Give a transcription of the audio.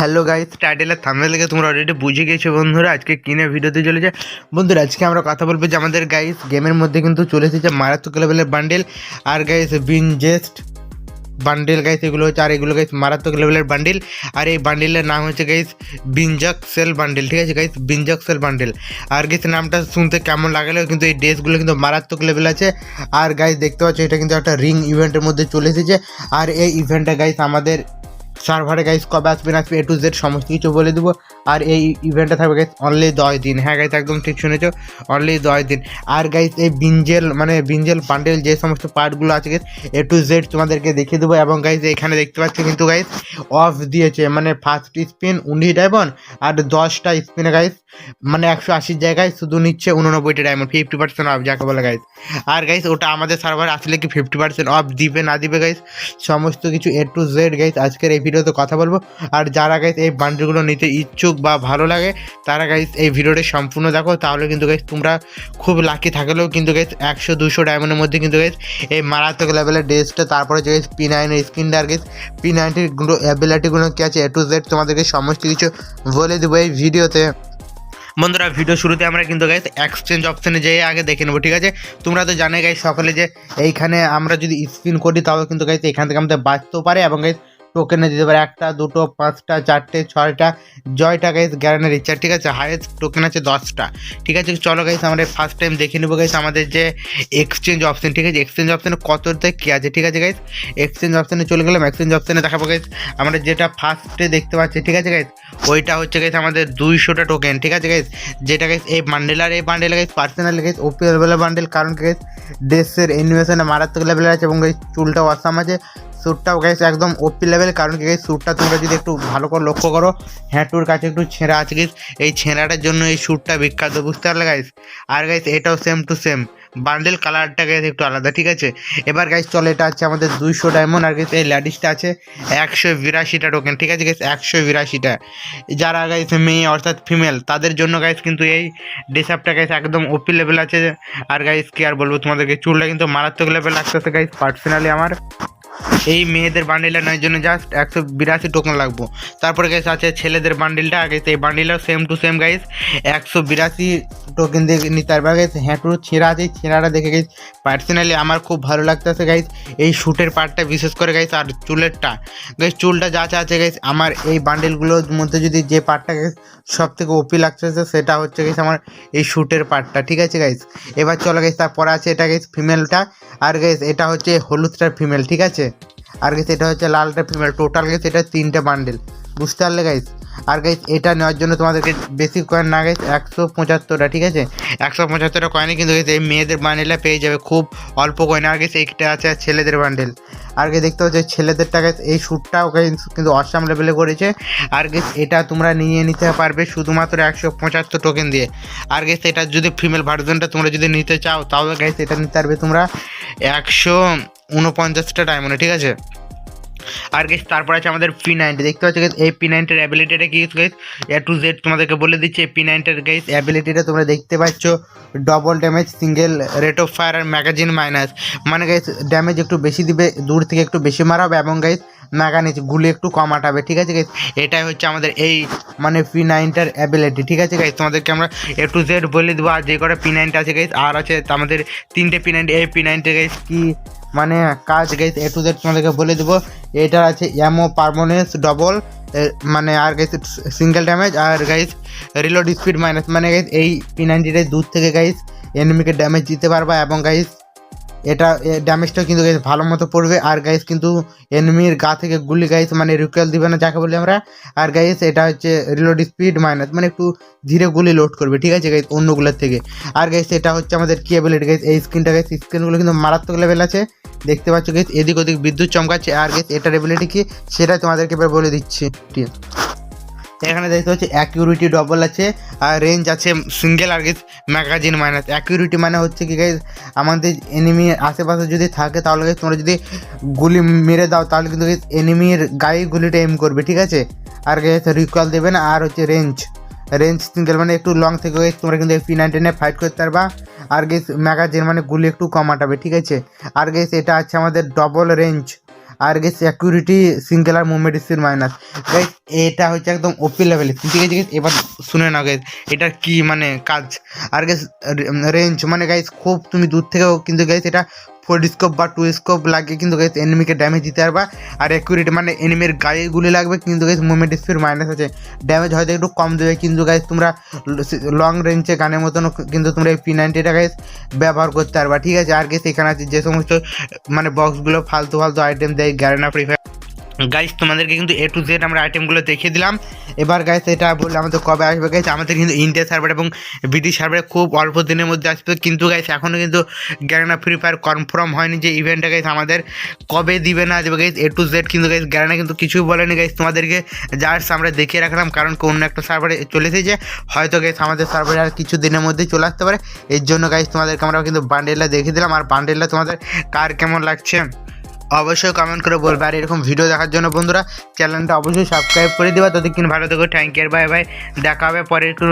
Hello guys টাইটেলের thumbnail থেকে তোমরা already বুঝে গেছো বন্ধুরা, আজকে কিনে ভিডিওতে চলেছে? বন্ধুরা, আজকে আমরা কথা বলব যে আমাদের গাইস গেমের মধ্যে কিন্তু চলে এসেছে মারাত্মক লেভেলের বান্ডেল আর গাইস বিনজেস্ট বান্ডেল গাইস এগুলো হচ্ছে, আর এগুলো গাইস মারাত্মক লেভেলের বান্ডেল আর এই বান্ডেলের নাম হচ্ছে গাইস বিনজক সেল বান্ডেল ঠিক আছে গাইস বিনজক সেল বান্ডেল আর গাইস নামটা শুনতে কেমন লাগালেও কিন্তু এই ড্রেসগুলো কিন্তু মারাত্মক লেভেল আছে। আর গাইস দেখতে পাচ্ছ, এটা কিন্তু একটা রিং ইভেন্টের মধ্যে চলে এসেছে। আর এই ইভেন্টটা গাইস আমাদের সার্ভারে গাইস কবে আসবে না আসবে এ টু জেড সমস্ত কিছু বলে দেবো। আর এই ইভেন্টটা থাকবে গাইস অনলি দশ দিন। হ্যাঁ গাইস একদম ঠিক শুনেছ অনলি দশ দিন। আর গাইস এই বিঞ্জেল মানে বিঞ্জেল পান্ডেল যে সমস্ত পার্টগুলো আছে গাইস এ টু জেড তোমাদেরকে দেখিয়ে দেবো। এবং গাইস এখানে দেখতে পাচ্ছি কিন্তু গাইস অফ দিয়েছে মানে ফার্স্ট স্পিন উনিশ ডায়মন্ড আর দশটা স্পিনে গাইস মানে একশো আশির জায়গায় শুধু নিচ্ছে উননব্বইটা ডায়মন্ড ফিফটি পার্সেন্ট অফ যাকে বলে গাইস আর গাইস ওটা আমাদের সার্ভার আসলে কি ফিফটি পার্সেন্ট অফ দিবে, না দিবে গাইস সমস্ত কিছু এ টু জেড গাইস আজকের এই ভিডিওতে কথা বলব। আর যারা গাইস এই বান্ডেলগুলো নিতে ইচ্ছুক বা ভালো লাগে, তারা গাইস এই ভিডিওটি সম্পূর্ণ দেখো। তাহলে কিন্তু গাইস তোমরা খুব লাকি থাকলেও কিন্তু গাইস একশো দুশো ডায়মন্ডের মধ্যে কিন্তু গাইস এই মারাত্মক লেভেলের ড্রেসটা তারপরে যে গাইস পি নাইনের স্ক্রিনটা আর গাইস পি নাইনটির অ্যাবিলিটিগুলো কী আছে? এ টু জেড তোমাদেরকে সমস্ত কিছু বলে দেবো এই ভিডিওতে। বন্ধুরা, ভিডিও শুরুতে আমরা কিন্তু গাইস এক্সচেঞ্জ অপশানে যেয়ে আগে দেখে নেব, ঠিক আছে? তোমরা তো জানে গাইস সকলে যে এইখানে আমরা যদি স্পিন করি তাহলে কিন্তু গাইস এখান থেকে আমাদের বাঁচতেও পারে এবং গাইস টোকেনে দিতে পারে একটা, দুটো, পাঁচটা, চারটে, ছয়টা, জয়টা গাইস গ্যারানের ইচ্ছা ঠিক আছে হাইয়েস্ট টোকেন আছে দশটা। ঠিক আছে, চলো গাইস আমরা ফার্স্ট টাইম দেখে নেব গাইস আমাদের যে এক্সচেঞ্জ অপশন ঠিক আছে? এক্সচেঞ্জ অপশানে কততে কী আছে, ঠিক আছে গাইস এক্সচেঞ্জ অপশানে চলে গেলাম এক্সচেঞ্জ অপশানে দেখাবো গাইস আমরা যেটা ফার্স্টে দেখতে পাচ্ছি, ঠিক আছে গাইস ওইটা হচ্ছে গাইস আমাদের দুইশোটা টোকেন ঠিক আছে গাইস যেটা গাইস এই বান্ডেল আর এই bundle guys personally guys OP bundle কারণ গাইস দেশের অ্যানিমেশনে মারাত্মক লেভেলের আছে এবং গাইস চুলটা আসাম আছে। স্যুটটাও গাইস একদম ওপি লেভেল কারণ কি গাইস স্যুটটা তোমরা যদি একটু ভালো করে লক্ষ্য করো হ্যাঁটুর কাছে একটু ছেঁড়া আছে গাইস এই ছেঁড়াটার জন্য এই স্যুটটা বিখ্যাত, বুঝতে পারলে গাইস আর গাইস এটাও সেম টু সেম বান্ডেল কালারটা গাইস একটু আলাদা, ঠিক আছে? এবার গাইস চলো, এটা আছে আমাদের দুইশো ডায়মন্ড আর গাইস এই ল্যাডিসটা আছে একশো বিরাশিটা টোকেন ঠিক আছে গাইস একশো বিরাশিটা। যারা গাইস মেয়ে অর্থাৎ ফিমেল তাদের জন্য গাইস কিন্তু এই ডেসাপটা গাইস একদম ওপি লেভেল আছে। আর গাইস কি আর বলব তোমাদেরকে? চুলটা কিন্তু মারাত্মক লেভেল লাগতেছে গাইস পার্সোনালি আমার। এই মেয়েদের বান্ডিলটা নেওয়ার জন্য জাস্ট একশো বিরাশি টোকেন লাগবো। তারপরে গাইস আছে ছেলেদের বান্ডিলটা আগে এই বান্ডিলটাও সেম টু সেম গাইস একশো বিরাশি টোকেন দিয়ে নিতে পারবে গাইস হ্যাঁটুর ছেঁড়া আছে ছেঁড়াটা দেখে গাইস পার্সোনালি আমার খুব ভালো লাগতেছে গাইস এই শ্যুটের পার্টটা বিশেষ করে গাইস আর চুলেরটা। গাইস চুলটা যা যা আছে গাইস আমার এই বান্ডিলগুলোর মধ্যে যদি যে পার্টটা গাইস সব থেকে ওপি লাগতেছে, সেটা হচ্ছে গাইস আমার এই শ্যুটের পার্টটা ঠিক আছে গাইস এবার চলো গাইস তারপরে আছে এটা গাইস ফিমেলটা আর গাইস এটা হচ্ছে হলুদটার ফিমেল ঠিক আছে? আর গাইস এটা হচ্ছে লালটা ফিমেল টোটাল গাইস এটা তিনটে বান্ডেল বুঝতে পারলে গাইস আর গাইস এটা নেওয়ার জন্য তোমাদেরকে বেশি কয়েন না গাইস একশো পঁচাত্তরটা, ঠিক আছে? একশো পঁচাত্তরটা কয়েনে কিন্তু গাইস এই মেয়েদের বান্ডেলটা পেয়ে যাবে। খুব অল্প কয়েন আর গাইস এইটা আছে ছেলেদের বান্ডেল আর গাইস দেখতে পাচ্ছ ছেলেদেরটা গাইস এই শ্যুটটাও কিন্তু অসাম লেভেলে করেছে। আর গাইস এটা তোমরা নিয়ে নিতে পারবে শুধুমাত্র একশো পঁচাত্তর টোকেন দিয়ে। আর গাইস এটা যদি ফিমেল ভার্জনটা তোমরা যদি নিতে চাও, তাহলে গাইস এটা নিতে পারবে তোমরা একশো উনপঞ্চাশটা ডায়মন্ডে ঠিক আছে? আর গেস তারপর আছে আমাদের পি নাইনটি দেখতে পাচ্ছ গেস এই পি নাইনটির অ্যাবিলিটিটা কি গেস এ টু জেড তোমাদেরকে বলে দিচ্ছে পি নাইনটির গেস অ্যাবিলিটিটা তোমরা দেখতে পাচ্ছ double damage single rate of fire R magazine minus মানে গাইস ড্যামেজ একটু বেশি দিবে, দূর থেকে একটু বেশি মারাবে এবং গাইস ম্যাগানিজ গুলি একটু কম আটাবে, ঠিক আছে গাইস এটাই হচ্ছে আমাদের এই মানে পি নাইনটার অ্যাবিলিটি ঠিক আছে গাইস তোমাদেরকে আমরা এ টু জেড বলে দেবো, আর যে কটা পি নাইনটা আছে গাইস আর আছে আমাদের তিনটে পি নাইনটি এই পি নাইনটি গাইস কি মানে কাজ গাইস এ টু জেড তোমাদেরকে বলে দেবো। এটার আছে অ্যামো পারমোনেন্স ডবল মানে আর গাইস সিঙ্গেল ড্যামেজ আর গাইস রিলোড স্পিড মাইনাস মানে গাইস এই পি নাইনটিটাই দূর থেকে গাইস এনিমিকে ড্যামেজ দিতে পারবা এবং গাইস এটা ড্যামেজটা কিন্তু গাইস ভালো মতো পড়বে। আর গাইস কিন্তু এনিমির গা থেকে গুলি গাইস মানে রিকোয়েল দিবে না, যাকে বলি আমরা। আর গাইস এটা হচ্ছে রিলোড স্পিড মাইনাস মানে একটু ধীরে গুলি লোড করবে, ঠিক আছে গাইস অন্যগুলোর থেকে। আর গাইস এটা হচ্ছে আমাদের কি অ্যাবিলিটি গাইস এই স্ক্রিনটা গাইস স্ক্রিনগুলো কিন্তু মারাত্মক লেভেল আছে। দেখতে পাচ্ছ গেস এদিক ওদিক বিদ্যুৎ চমকাচ্ছে। আর গেস এটার এবিলিটি কি? সেটা তোমাদেরকে এবার বলে দিচ্ছি। এখানে দেখতে পাচ্ছি অ্যাকিউরিটি ডবল আছে, আর রেঞ্জ আছে সিঙ্গেল আর ম্যাগাজিন মাইনাস অ্যাকিউরিটি মানে হচ্ছে কি গাইজ আমাদের এনিমি আশেপাশে যদি থাকে তাহলে গাইজ তোমরা যদি গুলি মেরে দাও তাহলে কিন্তু এনিমির গায়ে গুলিটা এম করবে, ঠিক আছে? আর গাইজ রিকল না, আর হচ্ছে রেঞ্জ রেঞ্জ সিঙ্গেল মানে একটু লং থেকে গাইজ তোমরা কিন্তু পি নাইনটিনে ফাইট করতে পারবা। আর গেস ম্যাগাজিন মানে গুলি একটু কমাটাবে ঠিক আছে? আর গেস এটা আছে আমাদের ডবল রেঞ্জ আর গেস অ্যাকুরিটি সিঙ্গেল আর মুভমেন্ট মাইনাস গাইস এটা হচ্ছে একদম ওপি লেভেলে ঠিক আছে? এবার শুনে নাও গাইস এটার কি মানে কাজ? আর গেস রেঞ্জ মানে গাইস খুব তুমি দূর থেকেও কিন্তু গাইস এটা ফোর স্কোপ বা টু স্কোপ লাগে কিন্তু গাইস এনিমিকে ড্যামেজ দিতে পারবা। আর অ্যাকুরেট মানে এনিমির গায়ে গুলি লাগবে কিন্তু গাইস মুভমেন্ট স্পিড মাইনাস আছে। ড্যামেজ হয়তো একটু কম দেবে কিন্তু গাইস তোমরা লং রেঞ্জে গানের মতন কিন্তু তোমরা এই পি নাইনটিটা গাইস ব্যবহার করতে পারবা। ঠিক আছে? আর গেস এখানে আছে যে সমস্ত মানে বক্সগুলো ফালতু ফালতু আইটেম দেয় গ্যারেনা ফ্রি ফায়ার গাইস তোমাদেরকে কিন্তু এ টু জেড আমরা আইটেমগুলো দেখিয়ে দিলাম। এবার গাইস এটা বললে আমাদের কবে আসবে গাইস আমাদের কিন্তু ইন্ডিয়া সার্ভার এবং বিডি সার্ভারে খুব অল্প দিনের মধ্যে আসবে। কিন্তু গাইস এখনও কিন্তু গ্যারেনা ফ্রি ফায়ার কনফার্ম হয়নি যে ইভেন্টটা গাইস আমাদের কবে দিবে না দেবে গাইস এ টু জেড কিন্তু গাইস গ্যারেনা কিন্তু কিছুই বলেনি গাইস তোমাদেরকে। জাস্ট আমরা দেখিয়ে রাখলাম, কারণ অন্য একটা সার্ভারে চলে এসেছে। হয়তো গাইস আমাদের সার্ভারে আর কিছু দিনের মধ্যেই চলে আসতে পারে। এর জন্য গাইস তোমাদেরকে আমরা কিন্তু বান্ডেলটা দেখিয়ে দিলাম। আর বান্ডেলটা তোমাদের কার কেমন লাগছে? অবশ্যই কমেন্ট করে বলবে। আর এরকম ভিডিও দেখার জন্য বন্ধুরা চ্যানেলটা অবশ্যই সাবস্ক্রাইব করে দেবা। ততক্ষণ ভালো থেকো থ্যাংক ইউ বাই বাই দেখা হবে পরের